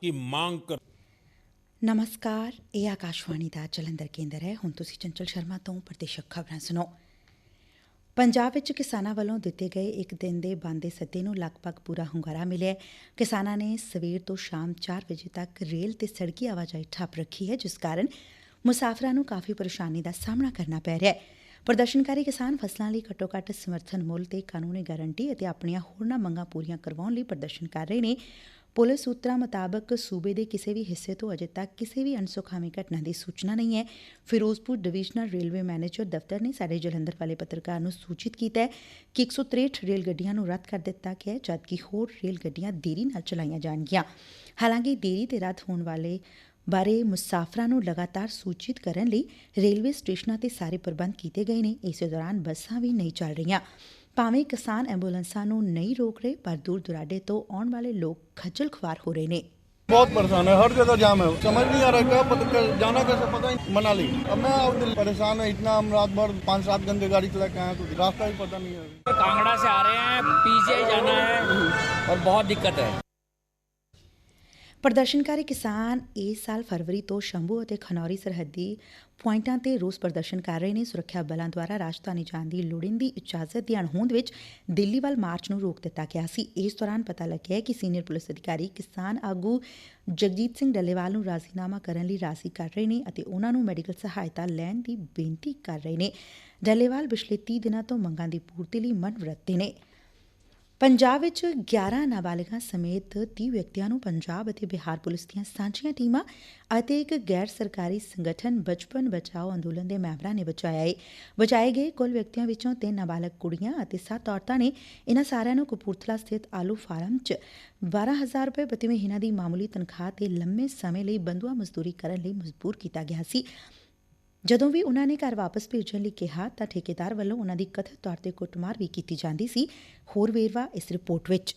की मांग कर ਨਮਸਕਾਰ ਇਹ ਆਕਾਸ਼ਵਾਣੀ ਦਾ ਜਲੰਧਰ ਕੇਂਦਰ ਹੈ ਹੁਣ ਤੁਸੀਂ ਚੰਚਲ ਸ਼ਰਮਾ ਤੋਂ ਪ੍ਰਤੀਸ਼ਕ ਖਬਰਾਂ ਸੁਣੋ ਪੰਜਾਬ ਵਿੱਚ ਕਿਸਾਨਾਂ ਵੱਲੋਂ ਦਿੱਤੇ ਗਏ ਇੱਕ ਦਿਨ ਦੇ ਬੰਦ ਦੇ ਸੱਦੇ ਨੂੰ ਲਗਭਗ ਪੂਰਾ ਹੁੰਗਾਰਾ ਮਿਲਿਆ ਹੈ। ਕਿਸਾਨਾਂ ਨੇ ਸਵੇਰ ਤੋਂ ਸ਼ਾਮ 4 ਵਜੇ ਤੱਕ ਰੇਲ ਤੇ ਸੜਕੀ ਆਵਾਜਾਈ ਠੱਪ ਰੱਖੀ ਹੈ ਜਿਸ ਕਾਰਨ ਮੁਸਾਫਰਾਂ ਨੂੰ ਕਾਫੀ ਪਰੇਸ਼ਾਨੀ ਦਾ ਸਾਹਮਣਾ ਕਰਨਾ ਪੈ ਰਿਹਾ ਹੈ ਪ੍ਰਦਰਸ਼ਨਕਾਰੀ ਕਿਸਾਨ ਫਸਲਾਂ ਲਈ ਘੱਟੋ-ਘੱਟ ਸਮਰਥਨ ਮੁੱਲ ਤੇ ਕਾਨੂੰਨੀ ਗਾਰੰਟੀ ਅਤੇ ਆਪਣੀਆਂ ਹੋਰਨਾਂ ਮੰਗਾਂ ਪੂਰੀਆਂ ਕਰਵਾਉਣ ਲਈ ਪ੍ਰਦਰਸ਼ਨ ਕਰ ਰਹੇ ਨੇ ਪੁਲਿਸ ਸੂਤਰਾਂ ਮੁਤਾਬਕ ਸੂਬੇ ਦੇ ਕਿਸੇ ਵੀ ਹਿੱਸੇ ਤੋਂ ਅਜੇ ਤੱਕ ਕਿਸੇ ਵੀ ਅਣਸੁਖਾਵੀ ਘਟਨਾ ਦੀ ਸੂਚਨਾ ਨਹੀਂ ਹੈ। ਫਿਰੋਜ਼ਪੁਰ ਡਿਵੀਜ਼ਨਲ ਰੇਲਵੇ ਮੈਨੇਜਰ ਦਫ਼ਤਰ ਨੇ ਸਾਡੇ ਜਲੰਧਰ ਵਾਲੇ ਪੱਤਰਕਾਰ ਨੂੰ ਸੂਚਿਤ ਕੀਤਾ ਹੈ ਕਿ 163 ਰੇਲ ਗੱਡੀਆਂ ਨੂੰ ਰੱਦ ਕਰ ਦਿੱਤਾ ਗਿਆ ਹੈ, ਜਦਕਿ ਹੋਰ ਰੇਲ ਗੱਡੀਆਂ ਦੇਰੀ ਨਾਲ ਚਲਾਈਆਂ ਜਾਣਗੀਆਂ। ਹਾਲਾਂਕਿ ਦੇਰੀ ਤੇ ਰੱਦ ਹੋਣ ਵਾਲੇ ਬਾਰੇ ਮੁਸਾਫਰਾਂ ਨੂੰ ਲਗਾਤਾਰ ਸੂਚਿਤ ਕਰਨ ਲਈ ਰੇਲਵੇ ਸਟੇਸ਼ਨਾਂ ਤੇ ਸਾਰੇ ਪ੍ਰਬੰਧ ਕੀਤੇ ਗਏ ਨੇ। ਇਸੇ ਦੌਰਾਨ ਬੱਸਾਂ ਵੀ ਨਹੀਂ ਚੱਲ ਰਹੀਆਂ। ਭਾਵੇਂ ਕਿਸਾਨ ਐਂਬੂਲੈਂਸਾਂ ਨੂੰ ਨਹੀਂ ਰੋਕ ਰਹੇ ਪਰ ਦੂਰ ਦੁਰਾਡੇ ਤੋਂ ਆਉਣ ਵਾਲੇ ਲੋਕ ਖੱਜਲ ਖੁਆਰ ਹੋ ਰਹੇ ਨੇ बहुत परेशान है हर जगह जाम है समझ नहीं आ रहा क्या पता कर, जाना कैसे पता ही मनाली अब मैं अब दिल परेशान है इतना हम रात भर पाँच सात घंटे गाड़ी चला के आए तो रास्ता ही पता नहीं है कांगड़ा से आ रहे हैं पीजीआई जाना है और बहुत दिक्कत है ਪ੍ਰਦਰਸ਼ਨਕਾਰੀ ਕਿਸਾਨ ਇਸ ਸਾਲ ਫਰਵਰੀ ਤੋਂ ਸ਼ੰਭੂ ਅਤੇ ਖਨੌਰੀ ਸਰਹੱਦੀ ਪੁਆਇੰਟਾਂ ਤੇ ਰੋਸ ਪ੍ਰਦਰਸ਼ਨ ਕਰ ਰਹੇ ਨੇ। ਸੁਰੱਖਿਆ ਬਲਾਂ ਦੁਆਰਾ ਰਾਜਧਾਨੀ ਜਾਣ ਦੀ ਲੋੜੀਂਦੀ ਇਜਾਜ਼ਤ ਦੀ ਅਣਹੋਂਦ ਵਿੱਚ ਦਿੱਲੀ ਵੱਲ ਮਾਰਚ ਨੂੰ ਰੋਕ ਦਿੱਤਾ ਗਿਆ ਸੀ। ਇਸ ਦੌਰਾਨ ਪਤਾ ਲੱਗਿਆ ਕਿ ਸੀਨੀਅਰ ਪੁਲਿਸ ਅਧਿਕਾਰੀ ਕਿਸਾਨ ਆਗੂ ਜਗਜੀਤ ਸਿੰਘ ਡੱਲੇਵਾਲ ਨੂੰ ਰਾਜ਼ੀਨਾਮਾ ਕਰਨ ਲਈ ਰਾਜ਼ੀ ਕਰ ਰਹੇ ਨੇ ਅਤੇ ਉਹਨਾਂ ਨੂੰ ਮੈਡੀਕਲ ਸਹਾਇਤਾ ਲੈਣ ਦੀ ਬੇਨਤੀ ਕਰ ਰਹੇ ਨੇ। ਡੱਲੇਵਾਲ ਪਿਛਲੇ 30 ਦਿਨਾਂ ਤੋਂ ਮੰਗਾਂ ਦੀ ਪੂਰਤੀ ਲਈ ਮਨ ਵਰਤੇ ਨੇ। ਪੰਜਾਬ ਵਿੱਚ 11 ਨਾਬਾਲਿਗਾਂ ਸਮੇਤ 30 ਵਿਅਕਤੀਆਂ ਨੂੰ ਪੰਜਾਬ ਅਤੇ ਬਿਹਾਰ ਪੁਲਿਸ ਦੀਆਂ ਸਾਂਝੀਆਂ ਟੀਮਾਂ ਅਤੇ ਇੱਕ ਗੈਰ ਸਰਕਾਰੀ ਸੰਗਠਨ ਬਚਪਨ ਬਚਾਓ ਅੰਦੋਲਨ ਦੇ ਮੈਂਬਰਾਂ ਨੇ ਬਚਾਇਆ ਹੈ ਬਚਾਏ ਗਏ ਕੁੱਲ ਵਿਅਕਤੀਆਂ ਵਿੱਚੋਂ ਤਿੰਨ ਨਾਬਾਲਗ ਕੁੜੀਆਂ ਅਤੇ ਸੱਤ ਔਰਤਾਂ ਨੇ ਇਹਨਾਂ ਸਾਰਿਆਂ ਨੂੰ ਕਪੂਰਥਲਾ ਸਥਿਤ ਆਲੂ ਫਾਰਮ 'ਚ 12000 ਰੁਪਏ ਪ੍ਰਤੀ ਮਹੀਨਾ ਦੀ ਮਾਮੂਲੀ ਤਨਖਾਹ ਤੇ ਲੰਮੇ ਸਮੇਂ ਲਈ ਬੰਦੂਆ ਮਜ਼ਦੂਰੀ ਕਰਨ ਲਈ ਮਜਬੂਰ ਕੀਤਾ ਗਿਆ ਸੀ। ਜਦੋਂ ਵੀ ਉਹਨਾਂ ਨੇ ਘਰ ਵਾਪਸ ਭੇਜਣ ਲਈ ਕਿਹਾ, ਤਾਂ ਠੇਕੇਦਾਰ ਵੱਲੋਂ ਉਹਨਾਂ ਦੀ ਕਬਿਤ ਤੌਰ ਤੇ ਕੁੱਟਮਾਰ ਵੀ ਕੀਤੀ ਜਾਂਦੀ ਸੀ। ਹੋਰ ਵੇਰਵਾ ਇਸ ਰਿਪੋਰਟ ਵਿਚ।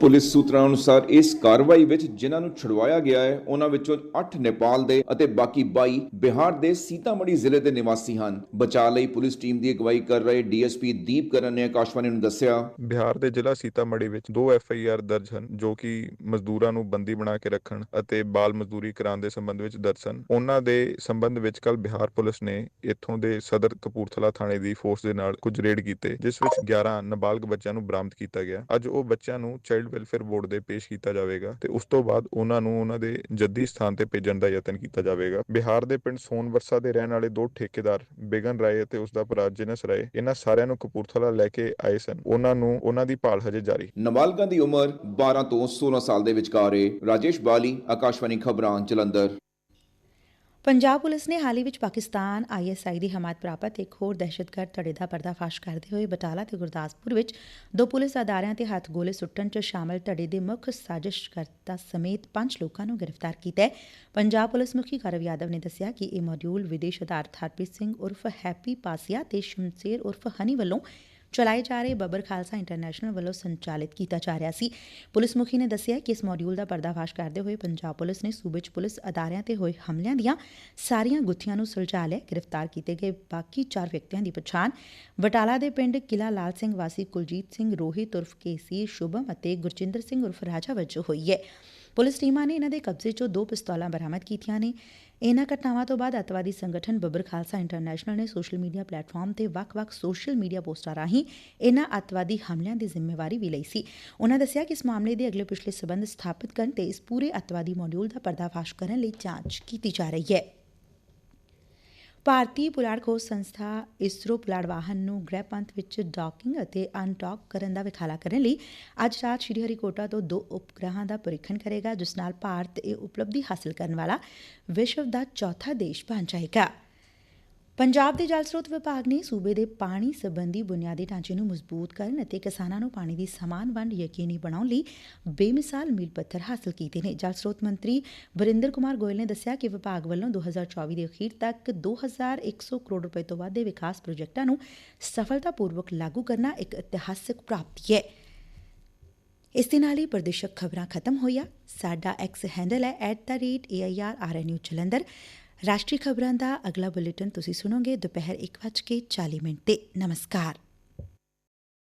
ਪੁਲਿਸ ਸੂਤਰਾਂ ਅਨੁਸਾਰ ਇਸ ਕਾਰਵਾਈ ਵਿੱਚ ਜਿਨ੍ਹਾਂ ਨੂੰ ਛੁਡਵਾਇਆ ਗਿਆ ਹੈ, ਉਹਨਾਂ ਵਿੱਚੋਂ 8 ਨੇਪਾਲ ਦੇ ਅਤੇ ਬਾਕੀ 22 ਬਿਹਾਰ ਦੇ ਸੀਤਾਮੜੀ ਜ਼ਿਲ੍ਹੇ ਦੇ ਨਿਵਾਸੀ ਹਨ। ਬਚਾਅ ਲਈ ਪੁਲਿਸ ਟੀਮ ਦੀ ਅਗਵਾਈ ਕਰ ਰਹੇ ਡੀਐਸਪੀ ਦੀਪ ਨੇ ਆਕਾਸ਼ਵਾਣੀ ਨੂੰ ਦੱਸਿਆ। ਬਿਹਾਰ ਦੇ ਜ਼ਿਲ੍ਹਾ ਸੀਤਾਮੜੀ ਵਿੱਚ ਦੋ ਐਫ ਦਰਜ ਹਨ, ਜੋ ਕਿ ਮਜ਼ਦੂਰਾਂ ਨੂੰ ਬੰਦੀ ਬਣਾ ਕੇ ਰੱਖਣ ਅਤੇ ਬਾਲ ਮਜ਼ਦੂਰੀ ਕਰਾਉਣ ਦੇ ਸੰਬੰਧ ਵਿੱਚ ਦਰਜ ਹਨ ਉਹਨਾਂ ਦੇ ਸੰਬੰਧ ਵਿੱਚ ਕੱਲ ਬਿਹਾਰ ਪੁਲਿਸ ਨੇ ਇੱਥੋਂ ਦੇ ਸਦਰ ਕਪੂਰਥਲਾ ਥਾਣੇ ਦੀ ਫੋਰਸ ਦੇ ਨਾਲ ਕੁਝ ਰੇਡ ਕੀਤੇ, ਜਿਸ ਵਿੱਚ 11 ਨਾਬਾਲਗ ਬੱਚਿਆਂ ਨੂੰ ਬਰਾਮਦ ਕੀਤਾ ਗਿਆ। ਅੱਜ ਉਹ ਬੱਚਿਆਂ ਨੂੰ ਚਾਈਲਡ ਵੈਲਫੇਅਰ ਬੋਰਡ ਦੇ ਪੇਸ਼ ਕੀਤਾ ਜਾਵੇਗਾ ਤੇ ਉਸ ਤੋਂ ਬਾਅਦ ਉਹਨਾਂ ਨੂੰ ਉਹਨਾਂ ਦੇ ਜੱਦੀ ਸਥਾਨ ਤੇ ਭੇਜਣ ਦਾ ਯਤਨ ਕੀਤਾ ਜਾਵੇਗਾ। ਬਿਹਾਰ ਦੇ ਪਿੰਡ ਸੋਨਵਰਸਾ ਦੇ ਰਹਿਣ ਵਾਲੇ ਦੋ ਠੇਕੇਦਾਰ, ਬਿਗਨ ਰਾਏ ਅਤੇ ਉਸ ਦਾ ਭਰਾ ਜਿਨਸ ਰਾਏ, ਇਹਨਾਂ ਸਾਰਿਆਂ ਨੂੰ ਕਪੂਰਥਲਾ ਲੈ ਕੇ ਆਏ ਸਨ। ਉਹਨਾਂ ਨੂੰ ਉਹਨਾਂ ਦੀ ਭਾਲ ਹਜੇ ਜਾਰੀ। ਨਾਬਾਲਗਾਂ ਦੀ ਉਮਰ 12 ਤੋਂ 16 ਸਾਲ ਦੇ ਵਿਚਕਾਰ ਹੈ ਰਾਜੇਸ਼ ਬਾਲੀ, ਆਕਾਸ਼ਵਾਣੀ ਖਬਰਾਂ, ਜਲੰਧਰ। ਪੰਜਾਬ ਪੁਲਿਸ ਨੇ ਹਾਲ ਹੀ ਵਿੱਚ ਪਾਕਿਸਤਾਨ ਆਈਐਸਆਈ ਦੀ ਹਮਾਇਤ ਪ੍ਰਾਪਤ ਇੱਕ ਹੋਰ ਦਹਿਸ਼ਤਗਰਦ ਧੜੇ ਦਾ ਪਰਦਾਫਾਸ਼ ਕਰਦੇ ਹੋਏ ਬਟਾਲਾ ਤੇ ਗੁਰਦਾਸਪੁਰ ਵਿੱਚ ਦੋ ਪੁਲਿਸ ਅਦਾਰਿਆਂ ਤੇ ਹੱਥ ਗੋਲੇ ਸੁੱਟਣ 'ਚ ਸ਼ਾਮਲ ਧੜੇ ਦੇ ਮੁੱਖ ਸਾਜ਼ਿਸ਼ਕਰਤਾ ਸਮੇਤ ਪੰਜ ਲੋਕਾਂ ਨੂੰ ਗ੍ਰਿਫਤਾਰ ਕੀਤਾ ਹੈ। ਪੰਜਾਬ ਪੁਲਿਸ ਮੁਖੀ ਕਰਵ ਯਾਦਵ ਨੇ ਦੱਸਿਆ ਕਿ ਇਹ ਮੋਡਿਊਲ ਵਿਦੇਸ਼ ਆਧਾਰਿਤ ਹਰਪ੍ਰੀਤ ਸਿੰਘ ਉਰਫ ਹੈਪੀ ਪਾਸੀਆ ਤੇ ਸ਼ਮਸ਼ੇਰ ਉਰਫ ਹਨੀ ਵੱਲੋਂ ਚਲਾਏ ਜਾ ਰਹੇ ਬੱਬਰ ਖਾਲਸਾ ਇੰਟਰਨੈਸ਼ਨਲ ਵੱਲੋਂ ਸੰਚਾਲਿਤ ਕੀਤਾ ਜਾ ਰਿਹਾ ਸੀ। ਪੁਲਿਸ ਮੁਖੀ ਨੇ ਦੱਸਿਆ ਕਿ ਇਸ ਮੋਡਿਊਲ ਦਾ ਪਰਦਾਫਾਸ਼ ਕਰਦੇ ਹੋਏ ਪੰਜਾਬ ਪੁਲਿਸ ਨੇ ਸੂਬੇ 'ਚ ਪੁਲਿਸ ਅਦਾਰਿਆਂ ਤੇ ਹੋਏ ਹਮਲਿਆਂ ਦੀਆਂ ਸਾਰੀਆਂ ਗੁੱਥੀਆਂ ਨੂੰ ਸੁਲਝਾ ਲਿਆ। ਗ੍ਰਿਫਤਾਰ ਕੀਤੇ ਗਏ ਬਾਕੀ ਚਾਰ ਵਿਅਕਤੀਆਂ ਦੀ ਪਛਾਣ ਬਟਾਲਾ ਦੇ ਪਿੰਡ ਕਿਲਾ ਲਾਲ ਸਿੰਘ ਵਾਸੀ ਕੁਲਜੀਤ ਸਿੰਘ ਰੋਹਿਤ ਉਰਫ ਕੇਸੀ ਸ਼ੁਭਮ ਅਤੇ ਗੁਰਜਿੰਦਰ ਸਿੰਘ ਉਰਫ ਰਾਜਾ ਵਜੋਂ ਹੋਈ ਹੈ। ਪੁਲਿਸ ਟੀਮਾਂ ਨੇ ਇਹਨਾਂ ਦੇ ਕਬਜ਼ੇ 'ਚੋਂ ਦੋ ਪਿਸਤੌਲਾਂ ਬਰਾਮਦ ਕੀਤੀਆਂ ਨੇ। ਇਹਨਾਂ ਘਟਨਾਵਾਂ ਤੋਂ ਬਾਅਦ ਅਤਵਾਦੀ ਸੰਗਠਨ ਬੱਬਰ ਖਾਲਸਾ ਇੰਟਰਨੈਸ਼ਨਲ ਨੇ ਸੋਸ਼ਲ ਮੀਡੀਆ ਪਲੇਟਫਾਰਮ ਤੇ ਵੱਖ-ਵੱਖ ਸੋਸ਼ਲ ਮੀਡੀਆ ਪੋਸਟਾਂ ਰਾਹੀਂ ਇਹਨਾਂ ਅਤਵਾਦੀ ਹਮਲਿਆਂ ਦੀ ਜ਼ਿੰਮੇਵਾਰੀ ਵੀ ਲਈ ਸੀ। ਉਹਨਾਂ ਦੱਸਿਆ ਕਿ ਇਸ ਮਾਮਲੇ ਦੇ ਅਗਲੇ ਪਿਛਲੇ ਸਬੰਧ ਸਥਾਪਿਤ ਕਰਨ ਤੇ ਇਸ ਪੂਰੇ ਅਤਵਾਦੀ ਮੋਡਿਊਲ ਦਾ ਪਰਦਾਫਾਸ਼ ਕਰਨ ਲਈ ਜਾਂਚ ਕੀਤੀ ਜਾ ਰਹੀ ਹੈ। ਭਾਰਤੀ ਪੁਲਾੜ ਖੋਜ ਸੰਸਥਾ ਇਸਰੋ ਪੁਲਾੜ ਵਾਹਨ ਨੂੰ ਗ੍ਰਹਿ ਪੰਥ ਵਿੱਚ ਡਾਕਿੰਗ ਅਤੇ ਅਨਡਾਕ ਕਰਨ ਦਾ ਵਿਖਾਲਾ ਕਰਨ ਲਈ ਅੱਜ ਰਾਤ ਸ਼੍ਰੀ ਹਰੀਕੋਟਾ ਤੋਂ ਦੋ ਉਪਗ੍ਰਹਾਂ ਦਾ ਪਰੀਖਣ ਕਰੇਗਾ, ਜਿਸ ਨਾਲ ਭਾਰਤ ਇਹ ਉਪਲਬਧੀ ਹਾਸਲ ਕਰਨ ਵਾਲਾ ਵਿਸ਼ਵ ਦਾ ਚੌਥਾ ਦੇਸ਼ ਬਣ ਜਾਏਗਾ। ਪੰਜਾਬ ਦੇ ਜਲ ਸਰੋਤ ਵਿਭਾਗ ਨੇ ਸੂਬੇ ਦੇ ਪਾਣੀ ਸੰਬੰਧੀ ਬੁਨਿਆਦੀ ਢਾਂਚੇ ਨੂੰ ਮਜ਼ਬੂਤ ਕਰਨ ਅਤੇ ਕਿਸਾਨਾਂ ਨੂੰ ਪਾਣੀ ਦੀ ਸਮਾਨ ਵੰਡ ਯਕੀਨੀ ਬਣਾਉਣ ਲਈ ਬੇਮਿਸਾਲ ਮੀਲ ਪੱਥਰ ਹਾਸਲ ਕੀਤੇ ਨੇ। ਜਲ ਸਰੋਤ ਮੰਤਰੀ ਵਰਿੰਦਰ ਕੁਮਾਰ ਗੋਇਲ ਨੇ ਦੱਸਿਆ ਕਿ ਵਿਭਾਗ ਵੱਲੋਂ 2024 ਦੇ ਅਖੀਰ ਤੱਕ 2100 ਕਰੋੜ ਰੁਪਏ ਤੋਂ ਵੱਧ ਦੇ ਵਿਕਾਸ ਪ੍ਰੋਜੈਕਟਾਂ ਨੂੰ ਸਫਲਤਾਪੂਰਵਕ ਲਾਗੂ ਕਰਨਾ ਇੱਕ ਇਤਿਹਾਸਕ ਪ੍ਰਾਪਤੀ ਹੈ। ਇਸ ਦੇ ਨਾਲ ਹੀ ਪ੍ਰਦੇਸ਼ਕ ਖਬਰਾਂ ਖਤਮ ਹੋਈਆਂ। ਸਾਡਾ ਐਕਸ ਹੈਂਡਲ ਹੈ @airrnu ਜਲੰਧਰ। ਰਾਸ਼ਟਰੀ ਖਬਰਾਂ ਦਾ ਅਗਲਾ ਬੁਲੇਟਿਨ ਤੁਸੀਂ ਸੁਣੋਗੇ ਦੁਪਹਿਰ 1:40 ਮਿੰਟ ਤੇ। ਨਮਸਕਾਰ।